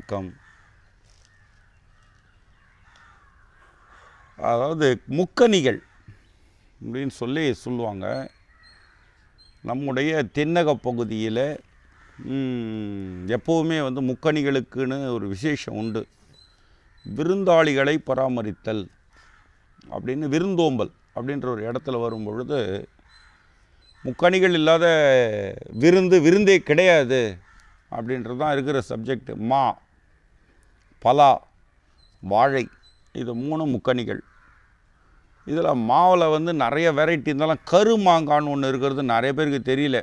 வணக்கம். அதாவது முக்கணிகள் அப்படின்னு சொல்லி சொல்லுவாங்க. நம்முடைய தென்னக பகுதியில் எப்போவுமே வந்து முக்கணிகளுக்குன்னு ஒரு விசேஷம் உண்டு. விருந்தாளிகளை பராமரித்தல் அப்படின்னு விருந்தோம்பல் அப்படின்ற ஒரு இடத்துல வரும் பொழுது முக்கணிகள் இல்லாத விருந்து விருந்தே கிடையாது அப்படின்றது தான் இருக்கிற சப்ஜெக்ட் மா பலா வாழை இது மூணு முக்கணிகள் இதில் மாவில் வந்து நிறைய வெரைட்டி இருந்தாலும் கரு மாங்கான்னு ஒன்று இருக்கிறது நிறைய பேருக்கு தெரியல.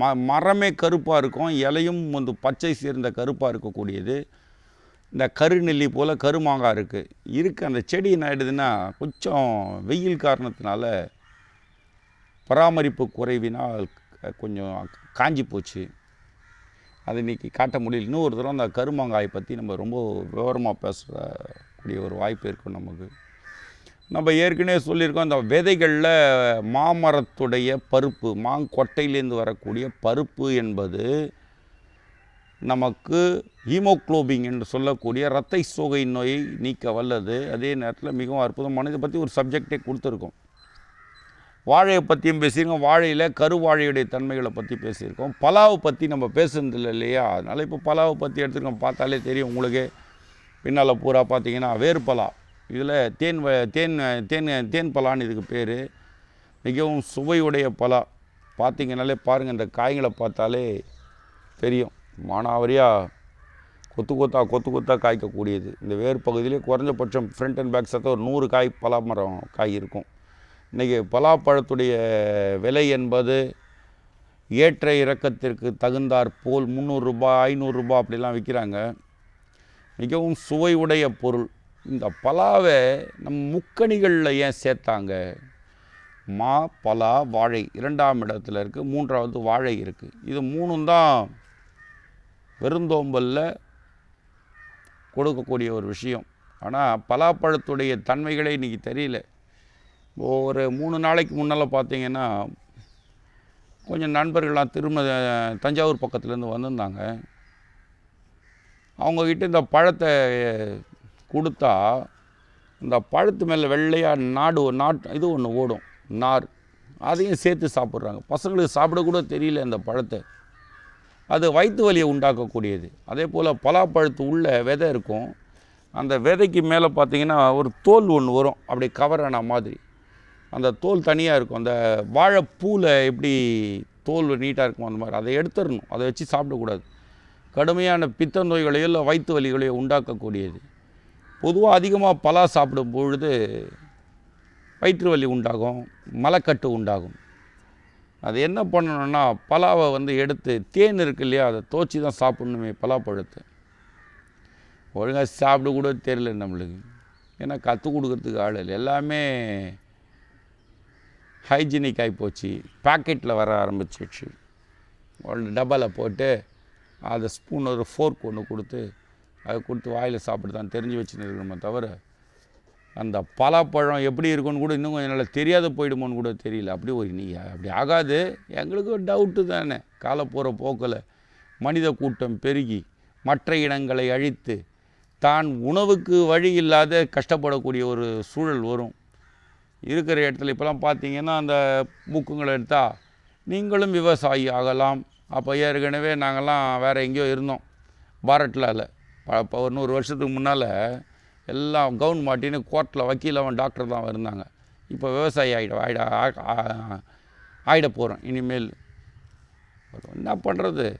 ம மரமே கருப்பாக இருக்கும் இலையும் வந்து பச்சை சேர்ந்த கருப்பாக இருக்கக்கூடியது. இந்த கருநெல்லி போல் கருமாங்காய் இருக்குது இருக்குது அந்த செடி என்ன ஆகிடுதுன்னா கொஞ்சம் வெயில் காரணத்தினால பராமரிப்பு குறைவினால் கொஞ்சம் காஞ்சி போச்சு. அதை இன்றைக்கி காட்ட முடியல. இன்னொரு தடவை அந்த கருமாங்காயை பற்றி நம்ம ரொம்ப விவரமாக பேசக்கூடிய ஒரு வாய்ப்பு இருக்கும் நமக்கு. நம்ம ஏற்கனவே சொல்லியிருக்கோம் அந்த விதைகளில் மாமரத்துடைய பருப்பு மாங்கொட்டையிலேருந்து வரக்கூடிய பருப்பு என்பது நமக்கு ஹீமோக்ளோபிங் என்று சொல்லக்கூடிய இரத்த சோகை நோயை நீக்க வல்லது. அதே நேரத்தில் மிகவும் அற்புதமானது. இதை பற்றி ஒரு சப்ஜெக்டே கொடுத்துருக்கோம். வாழையை பற்றியும் பேசியிருக்கோம். வாழையில் கருவாழையுடைய தன்மைகளை பற்றி பேசியிருக்கோம். பலாவை பற்றி நம்ம பேசுனதில்லை இல்லையா? அதனால் இப்போ பலாவை பற்றி எடுத்துருக்கோம் பார்த்தாலே தெரியும் உங்களுக்கு. பின்னால் பூரா பார்த்தீங்கன்னா வேறு பலா. இதில் தேன் வ- தேன் தேன் தேன் பலான்னு இதுக்கு பேர். மிகவும் சுவையுடைய பலா. பார்த்தீங்கனாலே பாருங்கள் இந்த காய்களை பார்த்தாலே தெரியும். மானாவரியாக கொத்து கொத்தா கொத்து கொத்தா காய்க்கக்கூடியது. இந்த வேர் பகுதியிலே குறைஞ்சபட்சம் ஃப்ரண்ட் அண்ட் பேக் சேர்த்து ஒரு நூறு காய் பலா மரம் காய் இருக்கும். இன்றைக்கி பலாப்பழத்துடைய விலை என்பது ஏற்ற இறக்கத்திற்கு தகுந்தாற் போல் முந்நூறுரூபா ஐநூறுரூபா அப்படிலாம் விற்கிறாங்க. மிகவும் சுவையுடைய பொருள். இந்த பலாவை நம் முக்கணிகளில் ஏன் சேர்த்தாங்க? மா பலா வாழை இரண்டாம் இடத்துல இருக்குது மூன்றாவது வாழை இருக்குது இது மூணும் தான் வெறுந்தோம்பலில் கொடுக்கக்கூடிய ஒரு விஷயம். ஆனால் பலாப்பழத்துடைய தன்மைகளே இன்றைக்கி தெரியல. ஒரு மூணு நாளைக்கு முன்னால் பார்த்தீங்கன்னா கொஞ்சம் நண்பர்கள்லாம் திரும்ப தஞ்சாவூர் பக்கத்துலேருந்து வந்திருந்தாங்க. அவங்கக்கிட்ட இந்த பழத்தை கொடுத்தா இந்த பழத்து மேலே வெள்ளையாக நாடு நாட் இது ஒன்று ஓடும் நார். அதையும் சேர்த்து சாப்பிட்றாங்க. பசங்களுக்கு சாப்பிடக்கூட தெரியல இந்த பழத்தை. அது வயிற்று வலியை உண்டாக்கக்கூடியது. அதே போல் பலாப்பழத்து உள்ள விதை இருக்கும். அந்த விதைக்கு மேலே பார்த்தீங்கன்னா ஒரு தோல் ஒன்று வரும். அப்படி கவர் ஆன மாதிரி. அந்த தோல் தனியாக இருக்கும். அந்த வாழைப்பூவில் எப்படி தோல் நீட்டாக இருக்கும் அந்த மாதிரி அதை எடுத்துடணும். அதை வச்சு சாப்பிடக்கூடாது. கடுமையான பித்த நோய்களையோ இல்லை வயிற்று வலிகளையோ உண்டாக்கக்கூடியது. பொதுவாக அதிகமாக பலா சாப்பிடும் பொழுது வயிற்று வலி உண்டாகும் மலக்கட்டு உண்டாகும். அது என்ன பண்ணணும்னா பலாவை வந்து எடுத்து தேன் இருக்கு இல்லையா அதை தோச்சி தான் சாப்பிட்ணுமே பலாப்பழத்தை. ஒழுங்காக சாப்பிட கூட தெரியல நம்மளுக்கு. ஏன்னா கற்றுக் கொடுக்கறதுக்கு ஆள் இல்லை. எல்லாமே ஹைஜீனிக் ஆகி போச்சு பாக்கெட்டில் வர ஆரம்பிச்சிடுச்சு. உடனே டப்பாவில் போட்டு அதை ஸ்பூன் ஒரு ஃபோர்க் ஒன்று கொடுத்து அதை கொடுத்து வாயில் சாப்பிட்டு தான் தெரிஞ்சு வச்சுன்னு இருக்கணுமே தவிர அந்த பலாப்பழம் எப்படி இருக்கும்னு கூட இன்னும் கொஞ்சம் நல்லா தெரியாத போயிடுமோன்னு கூட தெரியல. அப்படி ஒரு நீ அப்படி ஆகாது. எங்களுக்கு ஒரு டவுட்டு தானே. காலப்போகிற போகிற போக்கில் மனித கூட்டம் பெருகி மற்ற இனங்களை அழித்து தான் உணவுக்கு வழி இல்லாத கஷ்டப்படக்கூடிய ஒரு சூழல் வரும். இருக்கிற இடத்துல இப்போலாம் பார்த்தீங்கன்னா அந்த புக்குங்களை எடுத்தால் நீங்களும் விவசாயி ஆகலாம். அப்போ ஏற்கனவே நாங்கள்லாம் வேறு எங்கேயோ இருந்தோம். பாரட்லாவில் இப்போ ஒரு நூறு வருஷத்துக்கு முன்னால் எல்லாம் கவுன் மாட்டின்னு கோர்ட்டில் வக்கீல் அவன் டாக்டர் தான் இருந்தாங்க. இப்போ விவசாயி ஆகிட ஆயிட ஆ- போகிறோம் இனிமேல். என்ன பண்ணுறது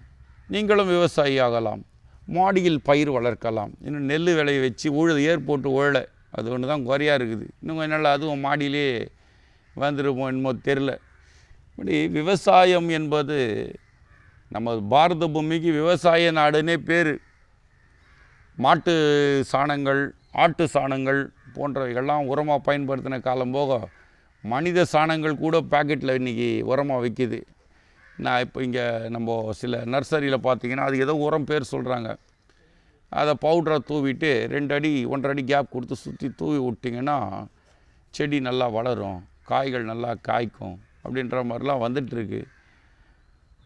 நீங்களும் விவசாயி ஆகலாம். மாடியில் பயிர் வளர்க்கலாம். இன்னும் நெல் விளைய வச்சு உழுது ஏர் போட்டு உழலை அது ஒன்று தான் குறையாக இருக்குது. இன்னும் கொஞ்ச நாள் அதுவும் மாடியிலே வந்துருமோ என்னமோ தெரில இப்படி விவசாயம் என்பது நம்ம பாரத பூமிக்கு விவசாய நாடுன்னே பேர். மாட்டு சாணங்கள் ஆட்டு சாணங்கள் போன்றவைகள்லாம் உரமாக பயன்படுத்தின காலம் போக மனித சாணங்கள் கூட பாக்கெட்டில் இன்றைக்கி உரமாக விற்கிது நான் இப்போ இங்கே நம்ம சில நர்சரியில் பார்த்தீங்கன்னா அது ஏதோ உரம் பேர் சொல்கிறாங்க அதை பவுடரை தூவிட்டு ரெண்டு அடி ஒன்றரை அடி கேப் கொடுத்து சுற்றி தூவி விட்டிங்கன்னா செடி நல்லா வளரும் காய்கள் நல்லா காய்க்கும் அப்படின்ற மாதிரிலாம் வந்துட்டுருக்கு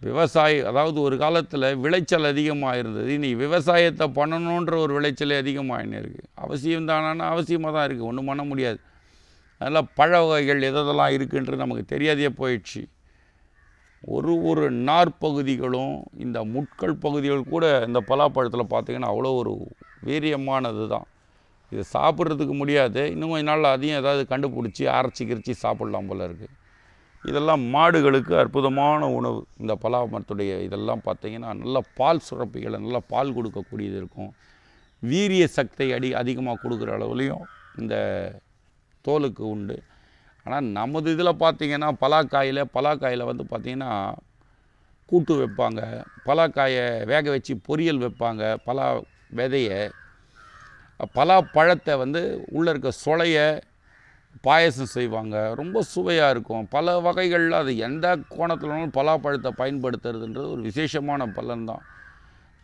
விவசாயி அதாவது ஒரு காலத்தில் விளைச்சல் அதிகமாக இருந்தது இன்றைக்கி விவசாயத்தை பண்ணணுன்ற ஒரு விளைச்சலே அதிகமாகினு இருக்குது அவசியம் தானா அவசியமாக தான் இருக்குது ஒன்றும் பண்ண முடியாது. அதனால் பழ வகைகள் எதெல்லாம் இருக்குன்றது நமக்கு தெரியாதே போயிடுச்சு. ஒரு ஒரு நார்ப்பகுதிகளும் இந்த முட்கள் பகுதிகள் கூட இந்த பலாப்பழத்தில் பார்த்திங்கன்னா அவ்வளோ ஒரு வீரியமானது தான். இது சாப்பிட்றதுக்கு முடியாது. இன்னும் கொஞ்ச நாள் அதையும் ஏதாவது கண்டுபிடிச்சி அரைச்சி கிரிச்சி சாப்பிட்லாம் போல் இருக்குது இதெல்லாம் மாடுகளுக்கு அற்புதமான உணவு. இந்த பலா மரத்துடைய இதெல்லாம் பார்த்தீங்கன்னா நல்ல பால் சுரப்பிகளை நல்ல பால் கொடுக்கக்கூடியது இருக்கும். வீரிய சக்தி அடி அதிகமாக கொடுக்குற அளவுலையும் இந்த தோலுக்கு உண்டு. ஆனால் நமது இதில் பார்த்தீங்கன்னா பலாக்காயில் பலாக்காயில் வந்து பார்த்திங்கன்னா கூட்டு வைப்பாங்க. பலாக்காயை வேக வச்சு பொரியல் வைப்பாங்க. பலா விதையை. பலா பழத்தை வந்து உள்ளே இருக்க சொலையை பாயசம் செய்வாங்க. ரொம்ப சுவையாக இருக்கும். பல வகைகளில் அது எந்த கோணத்துலனாலும் பலாப்பழத்தை பயன்படுத்துறதுன்றது ஒரு விசேஷமான பலன் தான்.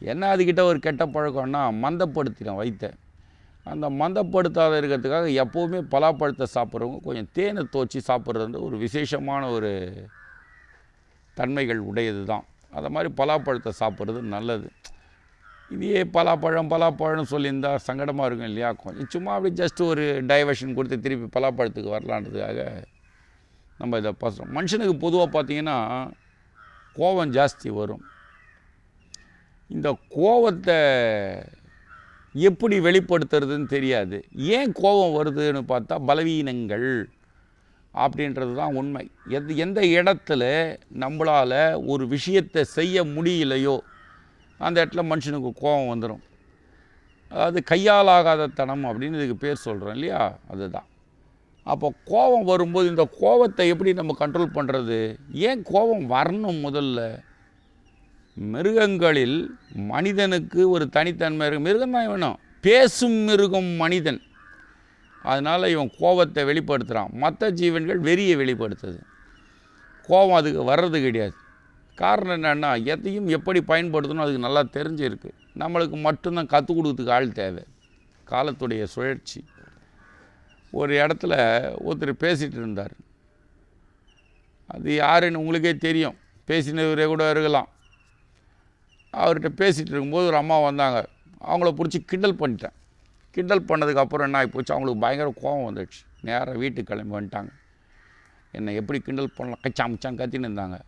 என்ன அதுக்கிட்ட ஒரு கெட்ட பழக்கம்னா மந்தப்படுத்திடும் வைத்த அந்த மந்தப்படுத்தாத இருக்கிறதுக்காக எப்போவுமே பலாப்பழத்தை சாப்பிட்றவங்க கொஞ்சம் தேனை தோச்சி சாப்பிட்றது வந்து ஒரு விசேஷமான ஒரு தன்மைகள் உடையது தான். அதை மாதிரி பலாப்பழத்தை சாப்பிட்றது நல்லது. இதையே பலாப்பழம் பலாப்பழம்னு சொல்லியிருந்தா சங்கடமாக இருக்கும் இல்லையா? கொஞ்சம் சும்மா அப்படி ஜஸ்ட் ஒரு டைவர்ஷன் கொடுத்து திருப்பி பலாப்பழத்துக்கு வரலான்றதுக்காக நம்ம இதை பேசுகிறோம் மனுஷனுக்கு பொதுவாக பார்த்தீங்கன்னா கோபம் ஜாஸ்தி வரும். இந்த கோபத்தை எப்படி வெளிப்படுத்துறதுன்னு தெரியாது. ஏன் கோபம் வருதுன்னு பார்த்தா பலவீனங்கள் அப்படின்றது தான் உண்மை. எது எந்த இடத்துல நம்மளால் ஒரு விஷயத்தை செய்ய முடியலையோ அந்த இடத்துல மனுஷனுக்கு கோபம் வந்துடும் அதாவது கையாலாகாத தனம் அப்படின்னு இதுக்கு பேர் சொல்கிறோம் இல்லையா? அதுதான். அப்போ கோபம் வரும்போது இந்த கோபத்தை எப்படி நம்ம கண்ட்ரோல் பண்ணுறது ஏன் கோபம் வரணும் முதல்ல? மிருகங்களில் மனிதனுக்கு ஒரு தனித்தன்மை இருக்கு. மிருகம் தான் வேணும் பேசும் மிருகம் மனிதன். அதனால் இவன் கோபத்தை வெளிப்படுத்துகிறான் மற்ற ஜீவன்கள் வெறியை வெளிப்படுத்துது. கோபம் அதுக்கு வர்றது கிடையாது. காரணம் என்னென்னா எதையும் எப்படி பயன்படுத்தணும் அதுக்கு நல்லா தெரிஞ்சிருக்கு. நம்மளுக்கு மட்டும்தான் கற்றுக் கொடுக்கறதுக்கு ஆள் தேவை. காலத்துடைய சுழற்சி. ஒரு இடத்துல ஒருத்தர் பேசிகிட்டு இருந்தார். அது யாருன்னு உங்களுக்கே தெரியும். பேசினவரே கூட இருக்கலாம். அவர்கிட்ட பேசிகிட்டு இருக்கும்போது ஒரு அம்மா வந்தாங்க. அவங்கள பிடிச்சி கிண்டல் பண்ணிட்டேன். கிண்டல் பண்ணதுக்கப்புறம் என்ன ஆகி போச்சு? அவங்களுக்கு பயங்கர கோபம் வந்துடுச்சு. நேராக வீட்டுக்கு கிளம்பி வந்துட்டாங்க. என்னை எப்படி கிண்டல் பண்ணலாம்? கச்சாம் மச்சான் கத்தின்னு இருந்தாங்க.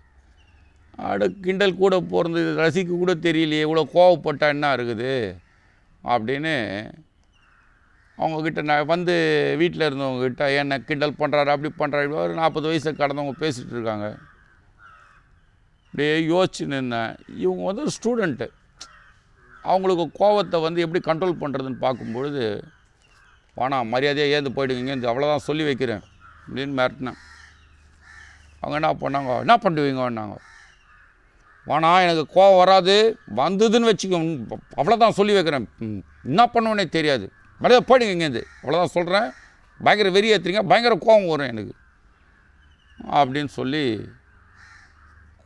அட கிண்டல் கூட பிறந்து ரசிக்க கூட தெரியலையே. இவ்வளோ கோவப்பட்டா என்ன இருக்குது? அப்படின்னு அவங்கக்கிட்ட நான் வந்து வீட்டில் இருந்தவங்கக்கிட்ட என்ன கிண்டல் பண்ணுறாரு அப்படி பண்ணுறாரு ஒரு நாற்பது வயசு கடந்தவங்க பேசிகிட்டு இருக்காங்க. அப்படியே யோசிச்சு நின்னேன். இவங்க வந்து ஒரு ஸ்டூடெண்ட்டு அவங்களுக்கு கோவத்தை வந்து எப்படி கண்ட்ரோல் பண்ணுறதுன்னு பார்க்கும்பொழுது வேணாம் மரியாதையாக ஏந்து போயிடுவீங்க. இந்த அவ்வளோதான் சொல்லி வைக்கிறேன். அப்படின்னு மிரட்டினேன். அவங்க என்ன பண்ணாங்க? என்ன பண்ணுவீங்கன்னாங்க? வானா எனக்கு கோவம் வராது. வந்ததுன்னு வச்சுக்கோங்க அவ்வளோதான் சொல்லி வைக்கிறேன். என்ன பண்ணுவேனே தெரியாது. மரியாதை போயிடுங்க இங்கேருந்து அவ்வளோதான் சொல்கிறேன் பயங்கர வெறி ஏற்றுறீங்க பயங்கர கோவம் வரும் எனக்கு. அப்படின்னு சொல்லி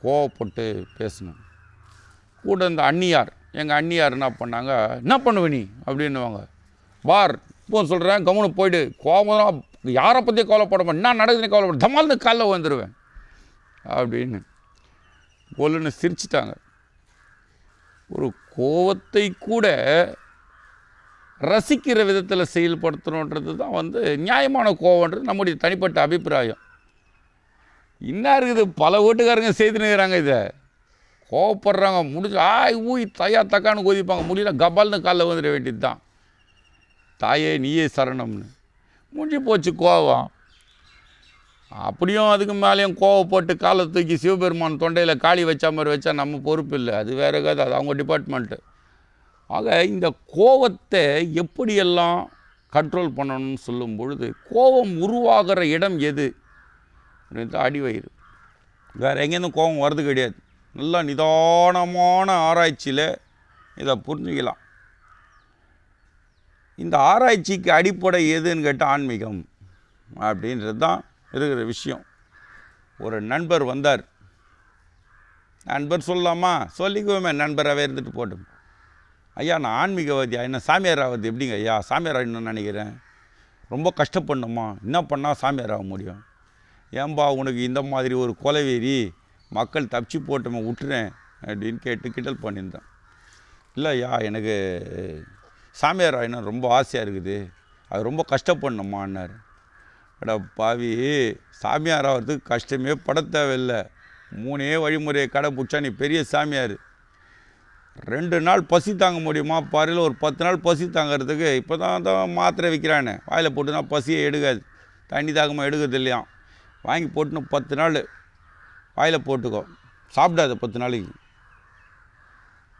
கோவப்பட்டு பேசினேன் கூட இந்த அண்ணியார் எங்கள் அண்ணியார் என்ன பண்ணாங்க? என்ன பண்ணுவ நீ? அப்படின்னுவாங்க. வார் இப்போ சொல்கிறேன் கவனம் போயிட்டு கோபம் யாரை பற்றி கவலைப்பட மாட்டேன். என்ன நடக்குதுன்னு கவலைப்பட தமால்னு காலைல வந்துடுவேன் அப்படின்னு கொல்லுன்னு சிரிச்சிட்டாங்க. ஒரு கோவத்தை கூட ரசிக்கிற விதத்தில் செயல்படுத்தணுன்றது தான் வந்து நியாயமான கோவன்றது நம்முடைய தனிப்பட்ட அபிப்பிராயம். என்ன இருக்குது? பல வீட்டுக்காரங்க செய்துனுக்கிறாங்க இதை. கோவப்படுறாங்க. முடிஞ்சு ஆய் ஊய் தயா தக்கான்னு கொதிப்பாங்க. முடியல கபால்னு காலில் வந்துட வேண்டியது தான் தாயே நீயே சரணம்னு. முடிஞ்சு போச்சு கோவம். அப்படியும் அதுக்கு மேலேயும் கோவப்பட்டு காலை தூக்கி சிவபெருமான் தொண்டையில் காளி வச்ச மாதிரி வச்சா நம்ம பொறுப்பு இல்லை. அது வேறு கதை. அது அவங்க டிபார்ட்மெண்ட்டு ஆக இந்த கோவத்தை எப்படியெல்லாம் கண்ட்ரோல் பண்ணணும்னு சொல்லும் பொழுது கோபம் உருவாகிற இடம் எது? அடி அடிவயிறு வேறு எங்கேருந்தும் கோபம் வர்றது கிடையாது. நல்லா நிதானமான ஆராய்ச்சியில் இதை புரிஞ்சுக்கலாம். இந்த ஆராய்ச்சிக்கு அடிப்படை எதுன்னு கேட்டால் ஆன்மீகம் அப்படின்றது தான் இருக்கிற விஷயம். ஒரு நண்பர் வந்தார். நண்பர் சொல்லலாமா? சொல்லிக்குவோமே நண்பராகவே இருந்துட்டு போட்டும் ஐயா நான் ஆன்மீகவாதியா? என்ன சாமியார் ஆகுது எப்படிங்க ஐயா? சாமியார் ஆகணும்னு நினைக்கிறேன். ரொம்ப கஷ்டப்படணுமா? என்ன பண்ணால் சாமியார் ஆக முடியும்? ஏன்பா உனக்கு இந்த மாதிரி ஒரு கொலைவெறி மக்கள் தப்பிச்சு போட்டோமே விட்டுறேன் அப்படின்னு கேட்டு கிண்டல் பண்ணியிருந்தேன். இல்லையா எனக்கு சாமியார் ஆயினும் ரொம்ப ஆசையாக இருக்குது. அது ரொம்ப கஷ்டப்படணுமான்னார். அட பாவி சாமியார் ஆகிறதுக்கு கஷ்டமே பட தேவையில்லை. மூணே வழிமுறையை கடைப்பிடிச்சா நீ பெரிய சாமியார். ரெண்டு நாள் பசி தாங்க முடியுமா? பாறையில் ஒரு பத்து நாள் பசி தாங்கிறதுக்கு இப்போ தான் தான் மாத்திரை விற்கிறானே வாயில் போட்டுனா பசியே எடுக்காது. தண்ணி தாகமாக எடுக்கிறது இல்லையாம். வாங்கி போட்டுன்னு பத்து நாள் வாயில் போட்டுக்கோ. சாப்பிடாத பத்து நாளைக்கு.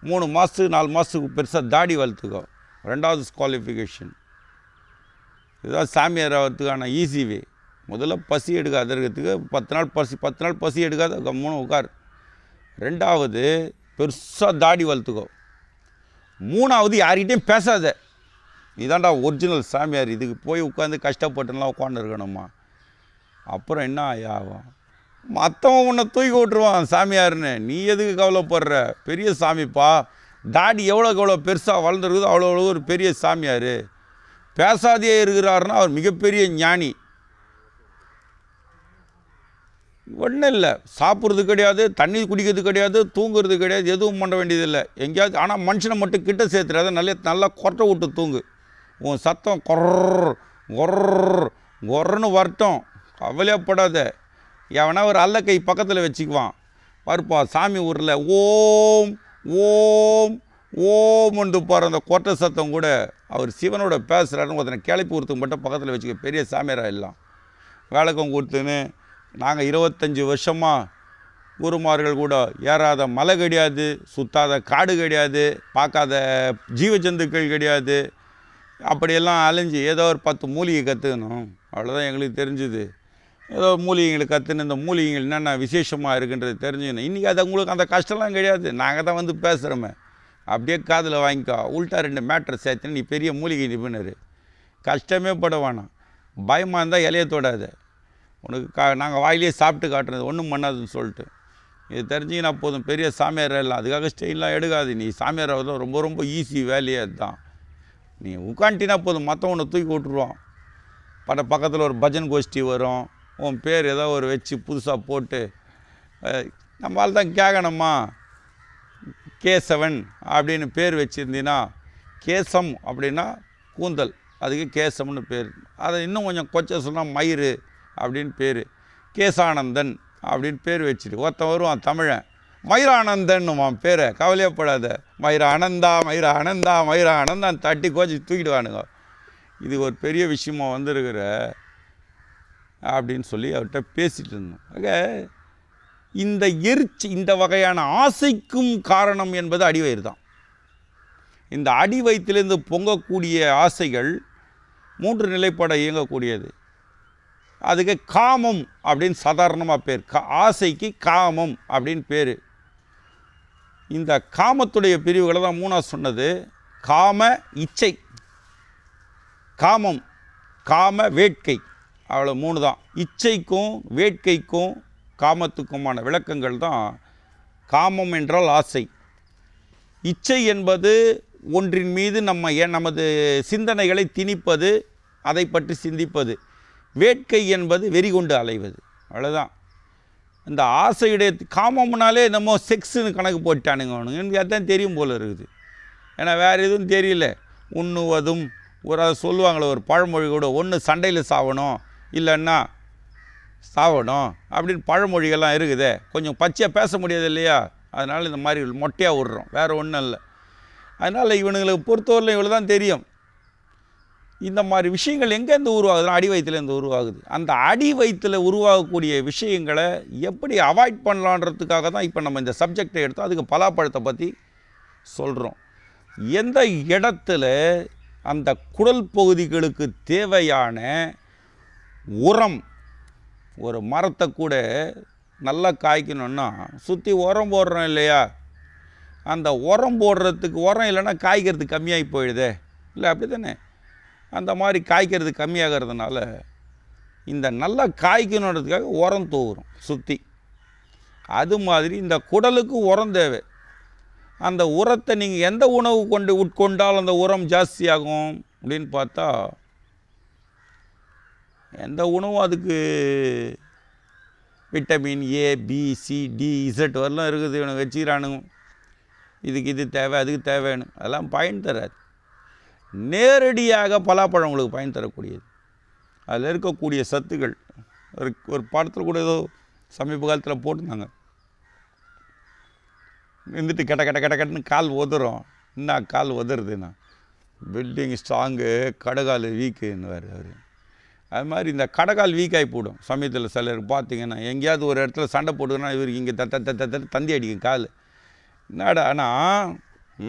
மூணு மாதத்துக்கு நாலு மாதத்துக்கு பெருசாக தாடி வளர்த்துக்கோ. ரெண்டாவது குவாலிஃபிகேஷன் இதுதான் சாமியார் ஆகிறதுக்கான ஈஸி வே முதல்ல பசி எடுக்காத இருக்கிறதுக்கு பத்து நாள் பசி பத்து நாள் பசி எடுக்காத கம்முன்னு உட்கார் ரெண்டாவது பெருசாக தாடி வளர்த்துக்கோ. மூணாவது யார்கிட்டையும் பேசாத. இதாண்டா ஒரிஜினல் சாமியார். இதுக்கு போய் உட்காந்து கஷ்டப்பட்டுலாம் உட்காந்துருக்கணுமா அப்புறம் என்ன ஆகும்? மற்றவன் உன்னை தூக்கி விட்ருவான் சாமியார்னு நீ எதுக்கு கவலைப்படுற? பெரிய சாமிப்பா. தாடி எவ்வளோக்கு எவ்வளோ பெருசாக வளர்ந்துருக்குதோ அவ்வளோ அவ்வளோ ஒரு பெரிய சாமியார். பேசாதே இருக்கிறாருன்னா அவர் மிகப்பெரிய ஞானி. ஒன்றும் இல்லை. சாப்பிட்றது கிடையாது தண்ணி குடிக்கிறது கிடையாது தூங்குறது கிடையாது எதுவும் பண்ண வேண்டியதில்லை. எங்கேயாவது ஆனால் மனுஷனை மட்டும் கிட்ட சேர்த்துறாத நல்ல நல்லா கொரட்டை விட்டு தூங்கு. உன் சத்தம் கொர்ர் கொர்ர் கொர்ன்னு வரட்டும். கவலைப்படாத எவனா ஒரு அல்ல கை பக்கத்தில் வச்சுக்குவான். பருப்பா சாமி ஊரில் ஓம் ஓம் ஓம்னு பாரு அந்த கொட்டை சத்தம் கூட அவர் சிவனோட பேசுகிறாருன்னு ஒருத்தனை கிளப்பி ஒருத்தங்க மட்டும் பக்கத்தில் வச்சுக்க பெரிய சாமியாரா எல்லாம். விளக்கம் கொடுத்துன்னு நாங்கள் இருபத்தஞ்சி வருஷமாக குருமார்கள் கூட ஏறாத மலை கிடையாது சுத்தாத காடு கிடையாது பார்க்காத ஜீவஜந்துக்கள் கிடையாது. அப்படியெல்லாம் அலைஞ்சு ஏதோ ஒரு பத்து மூலிகை கற்றுக்கணும் அவ்வளோதான் எங்களுக்கு தெரிஞ்சுது. ஏதோ மூலிகைகளை கற்றுன்னு இந்த மூலிகைகள் என்னென்ன விசேஷமாக இருக்குன்றது தெரிஞ்சுக்கணும். இன்றைக்கி அது உங்களுக்கு அந்த கஷ்டம்லாம் கிடையாது. நாங்கள் தான் வந்து பேசுகிறோமே அப்படியே காதில் வாங்கிக்கோ. உள்டா ரெண்டு மேட்ரை சேர்த்துன்னு நீ பெரிய மூலிகை நிபுணர். கஷ்டமே பட வேணாம். பயமாக இருந்தால் இலைய தொடாது. உனக்கு கா நாங்கள் வாயிலே சாப்பிட்டு காட்டுறது ஒன்றும் பண்ணாதுன்னு சொல்லிட்டு. இது தெரிஞ்சிங்கன்னா போதும். பெரிய சாமியார் எல்லாம் அதுக்காக ஸ்டெயின்லாம் எடுக்காது. நீ சாமியார் ஆகுறது ரொம்ப ரொம்ப ஈஸி வேலையே அதுதான். நீ உட்காந்துட்டினா போதும். மற்றவனை தூக்கி விட்ருவான் பட பக்கத்தில் ஒரு பஜன் கோஷ்டி வரும். உன் பேர் ஏதோ ஒரு வச்சு புதுசாக போட்டு நம்மால் தான் கேட்கணுமா கேசவன் அப்படின்னு பேர் வச்சுருந்தீங்கன்னா கேசம் அப்படின்னா கூந்தல். அதுக்கு கேசம்னு பேர். அதை இன்னும் கொஞ்சம் கொச்ச சொன்னால் மயிறு அப்படின்னு பேர். கேசானந்தன் அப்படின்னு பேர் வச்சுட்டு ஒருத்தன் வருவான் தமிழன். மயிரானந்தன்னுவான் பேரை. கவலையப்படாத. மயிர ஆனந்தா மயிர ஆனந்தா மயிர ஆனந்தான் தட்டி கோச்சி தூக்கிடுவானுங்க. இது ஒரு பெரிய விஷயமாக வந்திருக்கிற அப்படின்னு சொல்லி அவர்கிட்ட பேசிகிட்டு இருந்தோம். ஆக இந்த எரிச்சி இந்த வகையான ஆசைக்கும் காரணம் என்பது அடிவயிறு தான். இந்த அடி வயிற்றிலிருந்து பொங்கக்கூடிய ஆசைகள் மூன்று நிலைப்பட இயங்கக்கூடியது. அதுக்கு காமம் அப்படின்னு சாதாரணமாக பேர். கா ஆசைக்கு காமம் அப்படின்னு பேர். இந்த காமத்துடைய பிரிவுகளை தான் மூணாக சொன்னது. காம இச்சை. காமம் காம வேட்கை. அவ்வளோ மூணு தான். இச்சைக்கும் வேட்கைக்கும் காமத்துக்குமான விளக்கங்கள் தான் காமம் என்றால் ஆசை. இச்சை என்பது ஒன்றின் மீது நம்ம ஏன் நமது சிந்தனைகளை திணிப்பது அதை பற்றி சிந்திப்பது. வேட்கை என்பது வெறி கொண்டு அலைவது. அவ்வளோதான் இந்த ஆசையுடைய காமம்னாலே நம்ம செக்ஸுன்னு கணக்கு போட்டானுங்க அவனுங்க. எனக்கு அதான் தெரியும் போல இருக்குது. ஏன்னா வேறு எதுவும் தெரியல. உண்ணுவதும் ஒரு அதை சொல்லுவாங்களே ஒரு பழமொழி கூட ஒன்று சண்டையில் சாவணும் இல்லைன்னா சாவணும் அப்படின்னு பழமொழிகள்லாம் இருக்குதே. கொஞ்சம் பச்சையாக பேச முடியாது இல்லையா? அதனால் இந்த மாதிரி மொட்டையாக விடுறோம். வேறு ஒன்றும் இல்லை. அதனால் இவனுங்களுக்கு பொறுத்தவரையிலும் இவ்வளோ தான் தெரியும். இந்த மாதிரி விஷயங்கள் எங்கேருந்து உருவாகுதுன்னா அடி வயிற்றுலேருந்து உருவாகுது. அந்த அடி வயிற்றில் உருவாகக்கூடிய விஷயங்களை எப்படி அவாய்ட் பண்ணலான்றதுக்காக தான் இப்போ நம்ம இந்த சப்ஜெக்டை எடுத்தோம். அதுக்கு பலாப்பழத்தை பற்றி சொல்கிறோம் எந்த இடத்துல அந்த குடல் பகுதிகளுக்கு தேவையான உரம். ஒரு மரத்தை கூட நல்லா காய்க்கணுன்னா சுற்றி உரம் போடுறோம் இல்லையா? அந்த உரம் போடுறதுக்கு உரம் இல்லைன்னா காய்க்கிறது கம்மியாகி போயிடுதே. இல்லை அப்படி தானே? அந்த மாதிரி காய்க்கிறது கம்மியாகிறதுனால இந்த நல்லா காய்க்கணுன்றதுக்காக உரம் தூவுறோம் சுற்றி அது மாதிரி இந்த குடலுக்கு உரம் தேவை. அந்த உரத்தை நீங்கள் எந்த உணவு கொண்டு உட்கொண்டால் அந்த உரம் ஜாஸ்தியாகும் அப்படின்னு பார்த்தா எந்த உணவும் அதுக்கு vitamin A B C D Z வரலாம் இருக்குது. இவனுக்கு வச்சுக்கிறானுங்க. இதுக்கு இது தேவை அதுக்கு தேவைன்னு. அதெல்லாம் பயன் தராது. நேரடியாக பலாப்பழம் உங்களுக்கு பயன் தரக்கூடியது. அதில் இருக்கக்கூடிய சத்துக்கள் ஒரு ஒரு படத்தில் கூட ஏதோ சமீப காலத்தில் போட்டிருந்தாங்க. இருந்துட்டு கெட்ட கெட்ட கெட்ட கெட்டன்னு கால் உதறோம். என்ன கால் உதறதுண்ணா பில்டிங் ஸ்ட்ராங்கு கடகால் வீக்குன்னுவார் அவர். அது மாதிரி இந்த கடகால் வீக்காகி போடும். சமயத்தில் சிலர் பார்த்தீங்கன்னா எங்கேயாவது ஒரு இடத்துல சண்டை போட்டுக்கன்னா இவருக்கு இங்கே தத்த தத்த தத்த தந்தி அடிக்கும் கால். என்னடா ஆனால்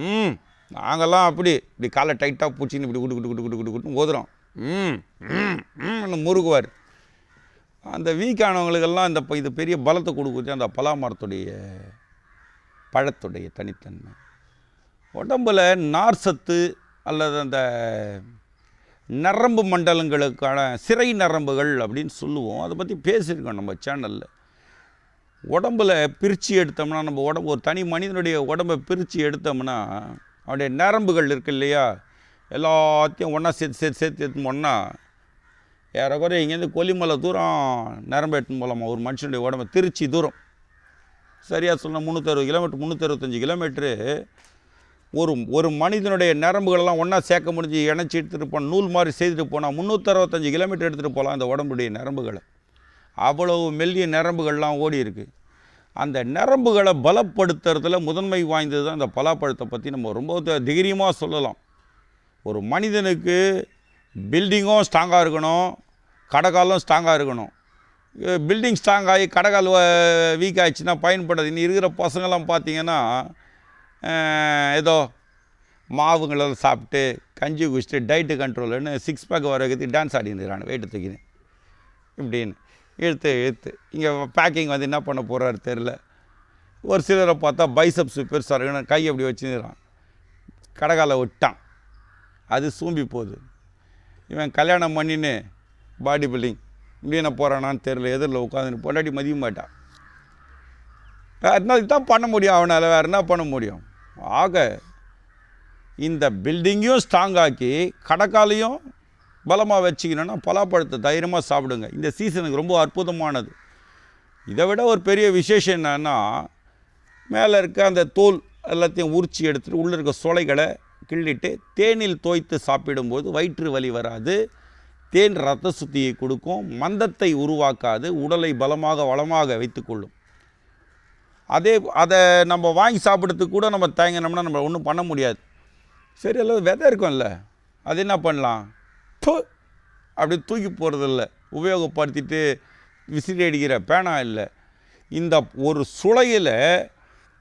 ம் நாங்கள்லாம் அப்படி இப்படி காலை டைட்டாக பிடிச்சின்னு இப்படி குட்டு குட்டு குட்டு குட்டு குட்டு குட்டுன்னு ஓதுறோம். ம் ம் முருகுவார் அந்த வீக்கானவங்களுக்கெல்லாம் இந்த இது பெரிய பலத்தை கொடுக்குறது அந்த பலா மரத்துடைய பழத்துடைய தனித்தன்மை. உடம்புல நார் சத்து அல்லது அந்த நரம்பு மண்டலங்களுக்கான சிறை நரம்புகள் அப்படின்னு சொல்லுவோம். அதை பற்றி பேசியிருக்கோம் நம்ம சேனலில் உடம்பில் பிரித்து எடுத்தோம்னா நம்ம உடம்பு ஒரு தனி மனிதனுடைய உடம்பை பிரித்து எடுத்தோம்னா அவனுடைய நரம்புகள் இருக்கு இல்லையா? எல்லாத்தையும் ஒன்றா சேர்த்து சேர்த்து சேர்த்து எடுத்து ஏறக்குறைய இங்கேருந்து கொல்லிமலை தூரம் நரம்பு எடுத்துன்னு போகலாமா ஒரு மனுஷனுடைய உடம்பை திருச்சி தூரம். சரியாக சொன்னால் முந்நூற்றறுபது கிலோமீட்டர் முந்நூற்றறுபத்தஞ்சு கிலோமீட்ரு ஒரு ஒரு மனிதனுடைய நரம்புகளெல்லாம் ஒன்றா சேர்க்க முடிஞ்சு இணைச்சி எடுத்துகிட்டு போன நூல் மாதிரி செய்துட்டு போனால் முந்நூற்றறுபத்தஞ்சு கிலோமீட்டர் எடுத்துகிட்டு போகலாம் அந்த உடம்புடைய நரம்புகளை. அவ்வளவு மெல்லிய நரம்புகள்லாம் ஓடி இருக்கு. அந்த நரம்புகளை பலப்படுத்துறதுல முதன்மை வாய்ந்தது தான் இந்த பலாப்பழத்தை பற்றி நம்ம ரொம்ப தைரியமாக சொல்லலாம். ஒரு மனிதனுக்கு பில்டிங்கும் ஸ்ட்ராங்காக இருக்கணும் கடைக்காலும் ஸ்ட்ராங்காக இருக்கணும். பில்டிங் ஸ்ட்ராங் ஆகி கடைக்கால் வீக் ஆகிடுச்சுன்னா பயன்படாது. இன்னும் இருக்கிற பசங்கள்லாம் பார்த்தீங்கன்னா ஏதோ மாவுங்களெல்லாம் சாப்பிட்டு கஞ்சி குடிச்சிட்டு டயட்டு கண்ட்ரோல்னு சிக்ஸ் பேக் வர வைக்கிறதுக்கு டான்ஸ் ஆடினுக்கிறான் வெயிட்டு தூக்கின்னு. இப்படின்னு இழுத்து இழுத்து. இங்கே பேக்கிங் வந்து என்ன பண்ண போகிறாரு தெரில ஒரு சிலரை பார்த்தா பைசப்ஸ் பெருசாக இருக்கணும் கை அப்படி வச்சுருக்கிறான் கடகால விட்டான். அது சூம்பி போகுது. இவன் கல்யாணம் பண்ணின்னு பாடி பில்டிங் இப்படின்னு போகிறானான்னு தெரில எதிரில் உட்காந்து பொண்டாட்டி மதிய மாட்டான் இதுதான் பண்ண முடியும். அவனால் வேறு என்ன பண்ண முடியும்? ஆக இந்த பில்டிங்கையும் ஸ்ட்ராங்காக்கி கடக்காலையும் பலமாக வச்சுக்கணுன்னா பலாப்பழத்தை தைரியமாக சாப்பிடுங்க. இந்த சீசனுக்கு ரொம்ப அற்புதமானது. இதை விட ஒரு பெரிய விசேஷம் என்னன்னா மேலே இருக்க அந்த தோல் எல்லாத்தையும் உரிச்சி எடுத்துகிட்டு உள்ளே இருக்க சுளைகளை கிள்ளிட்டு தேனில் தோய்த்து சாப்பிடும்போது வயிற்று வலி வராது. தேன் ரத்த சுத்தியை கொடுக்கும். மந்தத்தை உருவாக்காது. உடலை பலமாக வளமாக வைத்துக்கொள்ளும் அதே அதை நம்ம வாங்கி சாப்பிட்றதுக்கு கூட நம்ம தேங்கினோம்னா நம்ம ஒன்றும் பண்ண முடியாது. சரி அல்லது விதை இருக்கும்ல அது என்ன பண்ணலாம்? ப்பு அப்படி தூக்கி போகிறதில்ல உபயோகப்படுத்திட்டு விசிறி அடிக்கிற பேனா இல்லை. இந்த ஒரு சுளையில்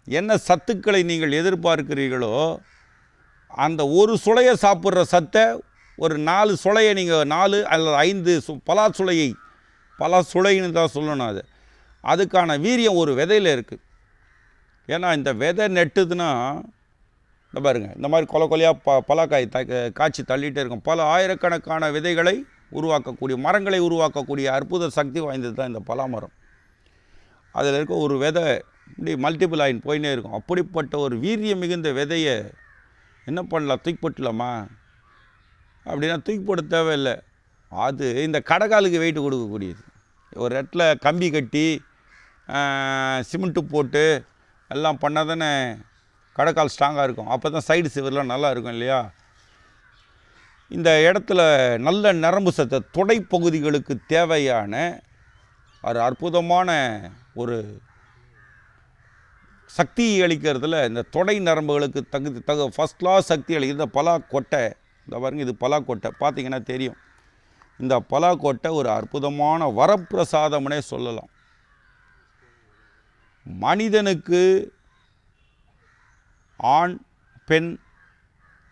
என்ன சத்துக்களை நீங்கள் எதிர்பார்க்கிறீர்களோ அந்த ஒரு சுளையை சாப்பிட்ற சத்தை ஒரு நாலு சுளையை நீங்கள் நாலு அல்லது ஐந்து சு பலா சுளையை பலா சுளைன்னு தான் சொல்லணும் அது. அதுக்கான வீரியம் ஒரு விதையில் இருக்குது ஏன்னா இந்த விதை நெட்டுதுன்னா இந்த பாருங்க இந்த மாதிரி கொலை கொலையாக ப பலாக்காய் த காய்ச்சி தள்ளிகிட்டே இருக்கும். பல ஆயிரக்கணக்கான விதைகளை உருவாக்கக்கூடிய மரங்களை உருவாக்கக்கூடிய அற்புத சக்தி வாய்ந்தது தான் இந்த பலா மரம் அதில் இருக்க ஒரு விதை இப்படி மல்டிபிள் ஆயின் போயினே இருக்கும். அப்படிப்பட்ட ஒரு வீரியம் மிகுந்த விதையை என்ன பண்ணலாம்? தூக்கிப்பட்டலாமா அப்படின்னா தூக்கி போட தேவையில்லை. அது இந்த கடகாலுக்கு வெயிட் கொடுக்கக்கூடியது. ஒரு இடத்துல கம்பி கட்டி சிமெண்ட்டு போட்டு எல்லாம் பண்ணால் தானே கடைக்கால் ஸ்ட்ராங்காக இருக்கும். அப்போ தான் சைடு சிவர்லாம் நல்லா இருக்கும் இல்லையா? இந்த இடத்துல நல்ல நரம்பு சத்த தொடை பகுதிகளுக்கு தேவையான ஒரு அற்புதமான ஒரு சக்தி அளிக்கிறதுல இந்த தொடை நரம்புகளுக்கு தகுதி தகு ஃபஸ்ட் கிளாஸ் சக்தி அளிக்கிறது. பலா கொட்டை இந்த பாருங்க இது பலா கொட்டை. பார்த்தீங்கன்னா தெரியும். இந்த பலா கொட்டை ஒரு அற்புதமான வரப்பிரசாதம்னே சொல்லலாம். மனிதனுக்கு ஆண் பெண்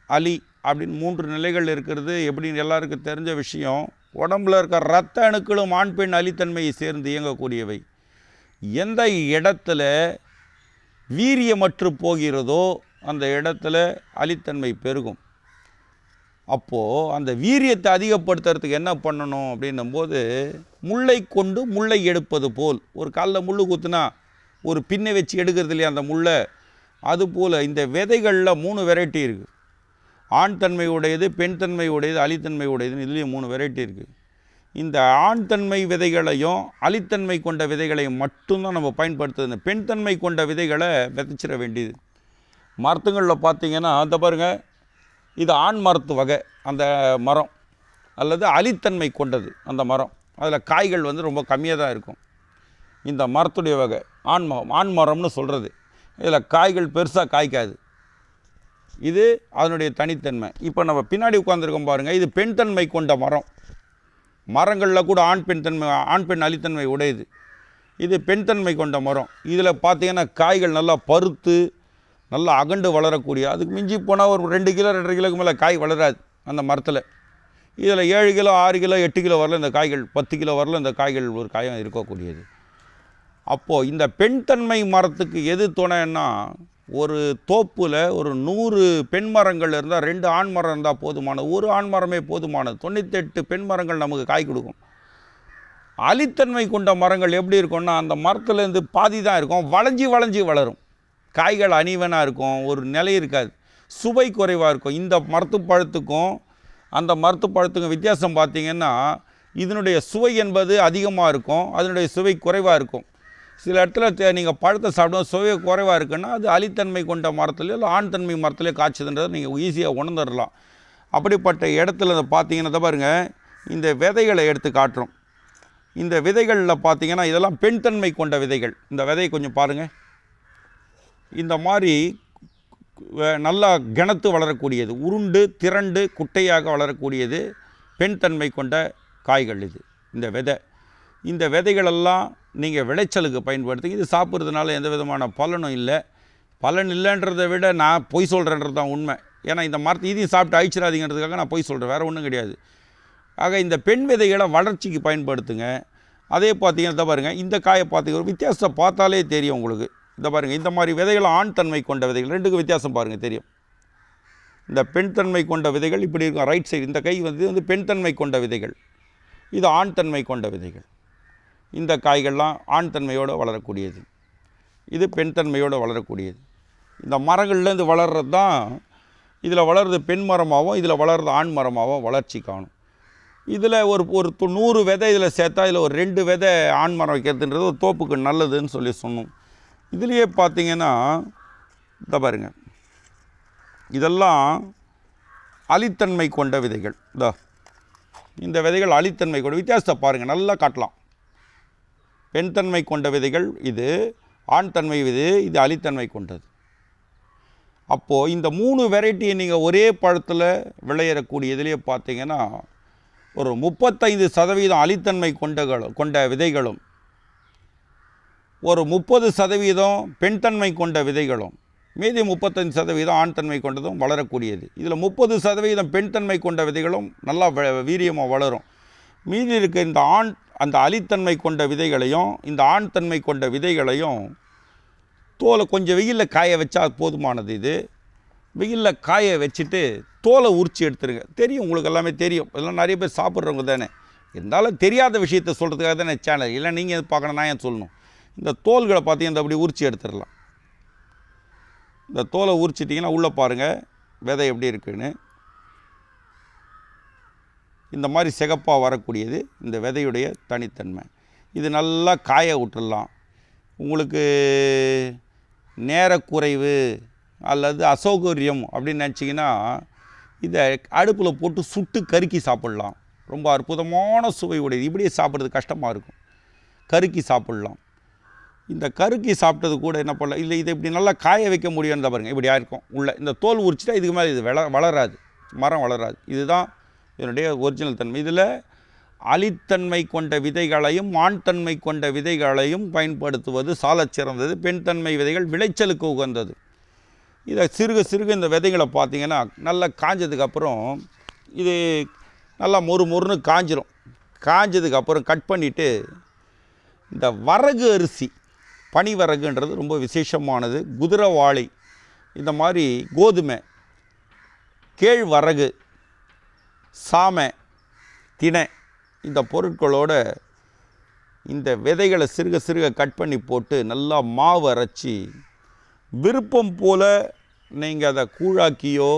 அலி அப்படின்னு மூன்று நிலைகள் இருக்கிறது. எப்படின்னு எல்லாருக்கும் தெரிஞ்ச விஷயம் உடம்புல இருக்க ரத்த அணுக்களும் ஆண் பெண் அலித்தன்மையை சேர்ந்து இயங்கக்கூடியவை. எந்த இடத்துல வீரியமற்று போகிறதோ அந்த இடத்துல அலித்தன்மை பெருகும். அப்போது அந்த வீரியத்தை அதிகப்படுத்துறதுக்கு என்ன பண்ணணும் அப்படின்னும்போது முல்லை கொண்டு முல்லை எடுப்பது போல். ஒரு காலில் முள் குத்துனா ஒரு பின்னை வச்சு எடுக்கிறது இல்லையா அந்த முள்ளை? அதுபோல் இந்த விதைகளில் மூணு வெரைட்டி இருக்குது ஆண் தன்மை உடையது பெண் தன்மை உடையது அலித்தன்மை உடையதுன்னு இதுலேயும் மூணு வெரைட்டி இருக்குது இந்த ஆண் தன்மை விதைகளையும் அலித்தன்மை கொண்ட விதைகளையும் மட்டும்தான் நம்ம பயன்படுத்துது பெண் தன்மை கொண்ட விதைகளை விதைச்சிட வேண்டியது. மரத்துங்களில் பார்த்தீங்கன்னா அந்த பாருங்கள் இது ஆண் மரத்து வகை அந்த மரம். அல்லது அலித்தன்மை கொண்டது அந்த மரம். அதில் காய்கள் வந்து ரொம்ப கம்மியாக தான் இருக்கும். இந்த மரத்துடைய வகை. ஆண் மரம் ஆண் மரம்னு சொல்கிறது இதில் காய்கள் பெருசாக காய்க்காது. இது அதனுடைய தனித்தன்மை. இப்போ நம்ம பின்னாடி உட்காந்துருக்கோம் பாருங்கள் இது பெண் தன்மை கொண்ட மரம். மரங்களில் கூட ஆண் பெண் தன்மை ஆண் பெண் அலித்தன்மை உடையது. இது பெண் தன்மை கொண்ட மரம். இதில் பார்த்திங்கன்னா காய்கள் நல்லா பருத்து நல்லா அகண்டு வளரக்கூடிய அதுக்கு மிஞ்சி போனால் ஒரு ரெண்டு கிலோ ரெண்டரை கிலோக்கு மேலே காய் வளராது அந்த மரத்தில். இதில் ஏழு கிலோ ஆறு கிலோ எட்டு கிலோ வரல இந்த காய்கள் பத்து கிலோ வரல இந்த காய்கள் ஒரு காயம் இருக்கக்கூடியது. அப்போது இந்த பெண் தன்மை மரத்துக்கு எது துணைன்னா ஒரு தோப்பில் ஒரு நூறு பெண் மரங்கள் இருந்தால் ரெண்டு ஆண் மரம் இருந்தால் போதுமானது ஒரு ஆண் மரமே போதுமானது. தொண்ணூத்தெட்டு பெண் மரங்கள் நமக்கு காய் கொடுக்கும். அலித்தன்மை கொண்ட மரங்கள் எப்படி இருக்கும்னா அந்த மரத்துலேருந்து பாதி தான் இருக்கும். வளைஞ்சி வளைஞ்சி வளரும். காய்கள் அணிவனாக இருக்கும். ஒரு நிலை இருக்காது. சுவை குறைவாக இருக்கும். இந்த மரத்து பழத்துக்கும் அந்த மரத்து பழத்துக்கும் வித்தியாசம் பார்த்தீங்கன்னா இதனுடைய சுவை என்பது அதிகமாக இருக்கும். அதனுடைய சுவை குறைவாக இருக்கும். சில இடத்துல நீங்கள் பழத்தை சாப்பிடும் சுவை குறைவாக இருக்குன்னா அது அலித்தன்மை கொண்ட மரத்துலையோ இல்லை ஆண் தன்மை மரத்துலையோ காய்ச்சதுன்றதை நீங்கள் ஈஸியாக உணர்ந்துடலாம். அப்படிப்பட்ட இடத்துல அதை பார்த்தீங்கன்னா தான் பாருங்க இந்த விதைகளை எடுத்து காட்டுறோம். இந்த விதைகளில் பார்த்தீங்கன்னா இதெல்லாம் பெண் தன்மை கொண்ட விதைகள். இந்த விதையை கொஞ்சம் பாருங்கள் இந்த மாதிரி நல்லா கிணத்து வளரக்கூடியது உருண்டு திரண்டு குட்டையாக வளரக்கூடியது பெண் தன்மை கொண்ட காய்கள் இது இந்த விதை. இந்த விதைகளெல்லாம் நீங்கள் விளைச்சலுக்கு பயன்படுத்துங்க இது சாப்பிட்றதுனால எந்த விதமான பலனும் இல்லை. பலன் இல்லைன்றதை விட நான் பொய் சொல்கிறேன்றது தான் உண்மை. ஏன்னா இந்த மரத்தை இதையும் சாப்பிட்டு அழிச்சிடாதீங்கிறதுக்காக நான் பொய் சொல்கிறேன் வேறு ஒன்றும் கிடையாது. ஆக இந்த பெண் விதைகளை வளர்ச்சிக்கு பயன்படுத்துங்க. அதே பார்த்தீங்கன்னா இதை பாருங்கள் இந்த காயை பார்த்தீங்க வித்தியாசத்தை பார்த்தாலே தெரியும் உங்களுக்கு. இதை பாருங்கள் இந்த மாதிரி விதைகள் ஆண் தன்மை கொண்ட விதைகள். ரெண்டுக்கும் வித்தியாசம் பாருங்கள் தெரியும். இந்த பெண் தன்மை கொண்ட விதைகள் இப்படி இருக்கும். ரைட் சைடு இந்த கை வந்து வந்து பெண் தன்மை கொண்ட விதைகள். இது ஆண் தன்மை கொண்ட விதைகள். இந்த காய்கள்லாம் ஆண் தன்மையோடு வளரக்கூடியது. இது பெண் தன்மையோடு வளரக்கூடியது. இந்த மரங்கள்லேருந்து வளர்கிறது தான் இதில் வளர்றது பெண் மரமாகவும் இதில் வளர்றது ஆண் மரமாகவும் வளர்ச்சி காணும். இதில் ஒரு ஒரு நூறு விதை இதில் சேர்த்தா இதில் ஒரு ரெண்டு விதை ஆண் மரம் வைக்கிறதுன்றது ஒரு தோப்புக்கு நல்லதுன்னு சொல்லி சொன்னோம். இதுலேயே பார்த்தீங்கன்னா இந்த பாருங்க. இதெல்லாம் அலித்தன்மை கொண்ட விதைகள். இந்த விதைகள் அலித்தன்மை கொண்ட வித்தியாசத்தை பாருங்கள் நல்லா காட்டலாம். பெண் தன்மை கொண்ட விதைகள் இது ஆண் தன்மை விதை இது அலித்தன்மை கொண்டது. அப்போது இந்த மூணு வெரைட்டியை நீங்கள் ஒரே பழத்தில் விளையிறக்கூடிய இதுலேயே பார்த்தீங்கன்னா ஒரு முப்பத்தைந்து சதவீதம் அலித்தன்மை கொண்டகளும் கொண்ட விதைகளும் ஒரு முப்பது சதவீதம் பெண் தன்மை கொண்ட விதைகளும் மீதி முப்பத்தஞ்சு சதவீதம் ஆண் தன்மை கொண்டதும் வளரக்கூடியது. இதில் முப்பது சதவீதம் பெண் தன்மை கொண்ட விதைகளும் நல்லா வ- வீரியமாக வளரும். மீதி இருக்க இந்த ஆண் அந்த அலித்தன்மை கொண்ட விதைகளையும் இந்த ஆண் தன்மை கொண்ட விதைகளையும் தோலை கொஞ்சம் வெயிலில் காய வச்சா போதுமானது இது. வெயிலில் காய வச்சுட்டு தோலை உரிச்சு எடுத்துருங்க. தெரியும் உங்களுக்கு எல்லாமே தெரியும். இதெல்லாம் நிறைய பேர் சாப்பிட்றவங்க தானே. இருந்தாலும் தெரியாத விஷயத்த சொல்கிறதுக்காக தானே சேனல் இல்லை நீங்கள் எது பார்க்கணும்னா ஏன் சொல்லணும்? இந்த தோல்களை பார்த்தீங்கன்னா இந்த அப்படி உரிச்சு எடுத்துடலாம். இந்த தோலை உரிச்சிட்டிங்கன்னா உள்ளே பாருங்கள் விதை எப்படி இருக்குன்னு. இந்த மாதிரி சிகப்பாக வரக்கூடியது இந்த விதையுடைய தனித்தன்மை. இது நல்லா காய விட்டுடலாம். உங்களுக்கு நேரக்குறைவு அல்லது அசௌகரியம் அப்படின்னு நினச்சிங்கன்னா இதை அடுப்பில் போட்டு சுட்டு கருக்கி சாப்பிட்லாம். ரொம்ப அற்புதமான சுவை உடையது. இப்படியே சாப்பிட்றது கஷ்டமாக இருக்கும். கருக்கி சாப்பிட்லாம். இந்த கருக்கி சாப்பிட்டது கூட என்ன பண்ணலாம்? இல்லை இதை இப்படி நல்லா காய வைக்க முடியும்னு தான் பாருங்கள் இப்படியா இருக்கும் உள்ள இந்த தோல் உரிச்சிட்டா இதுக்கு மேலே இது வள வளராது. மரம் வளராது. இதுதான் இதனுடைய ஒரிஜினல் தன்மை. இதில் அலித்தன்மை கொண்ட விதைகளையும் ஆண் தன்மை கொண்ட விதைகளையும் பயன்படுத்துவது சாலச் சிறந்தது. பெண் தன்மை விதைகள் விளைச்சலுக்கு உகந்தது. இதை சிறுக சிறுக இந்த விதைகளை பார்த்தீங்கன்னா நல்லா காஞ்சதுக்கப்புறம் இது நல்லா மொறு மொறுன்னு காஞ்சிரும். காஞ்சதுக்கப்புறம் கட் பண்ணிவிட்டு இந்த வரகு அரிசி பனி வரகுன்றது ரொம்ப விசேஷமானது. குதிரைவாளி இந்த மாதிரி கோதுமை கேழ்வரகு சாமை திணை இந்த பொருட்களோட இந்த விதைகளை சிறுக சிறுக கட் பண்ணி போட்டு நல்லா மாவு அரைச்சி விருப்பம் போல் நீங்கள் அதை கூழாக்கியோ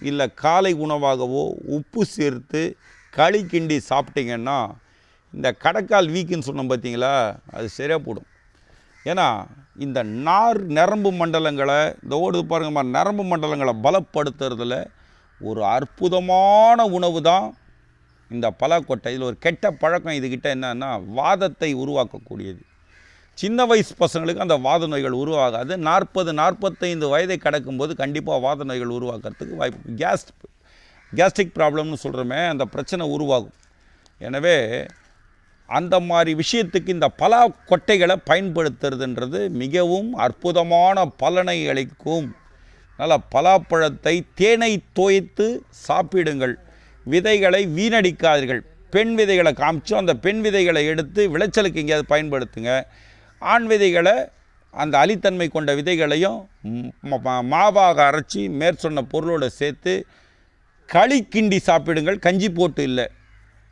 இல்லை காலை உணவாகவோ உப்பு சேர்த்து களி கிண்டி சாப்பிட்டீங்கன்னா இந்த கடக்கால் வீக்குன்னு சொன்னோம் பார்த்தீங்களா அது சரியாக போடும். ஏன்னா இந்த நார் நரம்பு மண்டலங்களை இந்த ஓடுது பாருங்க நரம்பு மண்டலங்களை பலப்படுத்துறதுல ஒரு அற்புதமான உணவு தான் இந்த பலாக்கொட்டை இதில் ஒரு கெட்ட பழக்கம் இதுக்கிட்ட என்னன்னா வாதத்தை உருவாக்கக்கூடியது. சின்ன வயசு பசங்களுக்கு அந்த வாத நோய்கள் உருவாகாது. நாற்பது நாற்பத்தைந்து வயதை கடக்கும்போது கண்டிப்பாக வாத நோய்கள் உருவாக்குறதுக்கு வாய்ப்பு கேஸ் கேஸ்ட்ரிக் ப்ராப்ளம்னு சொல்கிறோமே அந்த பிரச்சனை உருவாகும். எனவே அந்த மாதிரி விஷயத்துக்கு இந்த பலா கொட்டைகளை பயன்படுத்துறதுன்றது மிகவும் அற்புதமான பலனை அளிக்கும். அதனால் பலாப்பழத்தை தேனை தோய்த்து சாப்பிடுங்கள். விதைகளை வீணடிக்காதீர்கள். பெண் விதைகளை காமிச்சோம். அந்த பெண் விதைகளை எடுத்து விளைச்சலுக்கு எங்கேயாவது பயன்படுத்துங்க. ஆண் விதைகளை அந்த அலித்தன்மை கொண்ட விதைகளையும் மாவாக அரைச்சி மேற்சொன்ன பொருளோடு சேர்த்து களி கிண்டி சாப்பிடுங்கள். கஞ்சி போட்டு இல்லை.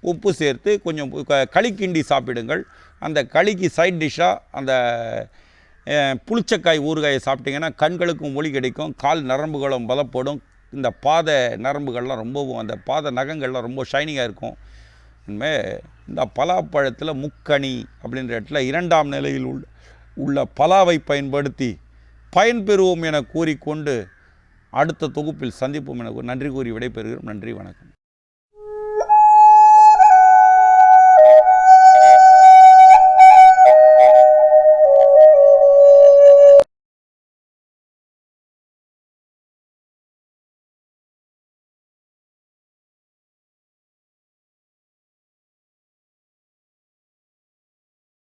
உப்பு சேர்த்து கொஞ்சம் க- களி கிண்டி சாப்பிடுங்கள். அந்த களிக்கு சைட் டிஷ்ஷாக அந்த புளிச்சக்காய் ஊறுகாயை சாப்பிட்டிங்கன்னா கண்களுக்கும் ஒளி கிடைக்கும் கால் நரம்புகளும் பலப்படும் இந்த பாத நரம்புகள்லாம் ரொம்பவும் அந்த பாத நகங்கள்லாம் ரொம்ப ஷைனிங்காக இருக்கும். இனிமே இந்த பலாப்பழத்தில் முக்கணி அப்படின்ற இடத்துல இரண்டாம் நிலையில் உள்ள உள்ள பலாவை பயன்படுத்தி பயன்பெறுவோம் என கூறிக்கொண்டு அடுத்த தொகுப்பில் சந்திப்போம் என நன்றி கூறி விடைபெறுகிறோம். நன்றி வணக்கம்.